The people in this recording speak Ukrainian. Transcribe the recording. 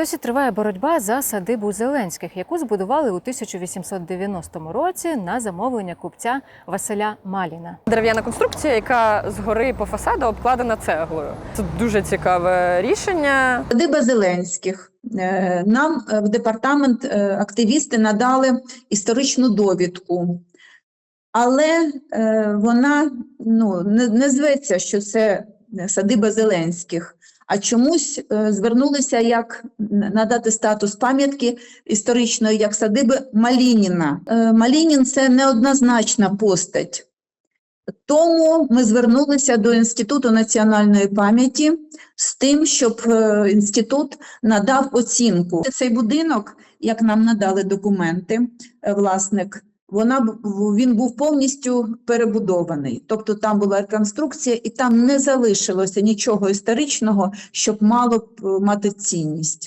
Досі триває боротьба за садибу Зеленських, яку збудували у 1890 році на замовлення купця Василя Маліна. Дерев'яна конструкція, яка згори по фасаду обкладена цеглою. Це дуже цікаве рішення. Садиба Зеленських. Е, Нам е, в департамент е, активісти надали історичну довідку, але е, вона ну, не, не зветься, що це садиба Зеленських, а чомусь е, звернулися як надати статус пам'ятки історичної як садиби Малініна. Е, Малінін це неоднозначна постать. Тому ми звернулися до Інституту національної пам'яті з тим, щоб е, інститут надав оцінку. Цей будинок, як нам надали документи, е, власник, вона він був повністю перебудований. Тобто там була реконструкція, і там не залишилося нічого історичного, щоб мало б е, мати цінність.